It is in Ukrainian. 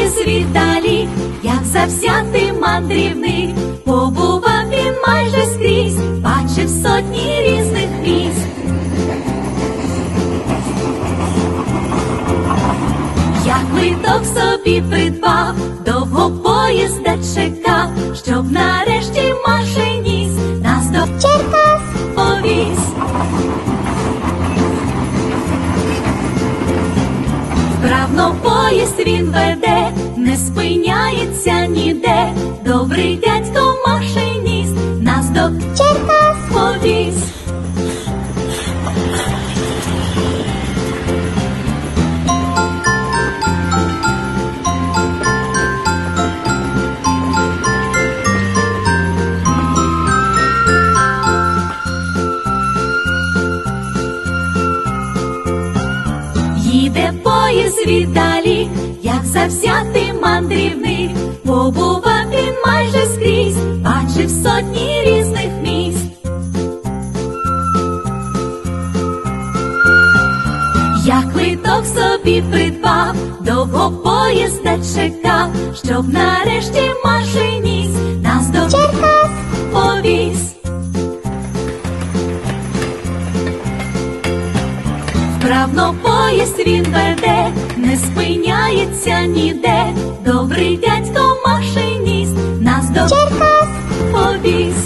світ далі, як завзятий мандрівник, побував він майже скрізь, бачив сотні різних міст. Я квиток собі придбав, довго поїзда чекав, щоб нарешті машиніст нас до Черкас повіз. Вправно поїзд він веде, не спиняється ніде. Добрий дядько машиніст нас до Черкас повіз. Їде поїзд віддалі, як завзятий мандрівник, побував він майже скрізь, бачив сотні різних міст. Я квиток собі придбав, довго поїзда чекав, щоб нарешті машиніст нас до Черкас повіз. Вправно поїзд він веде, не спиняється ніде. Добрий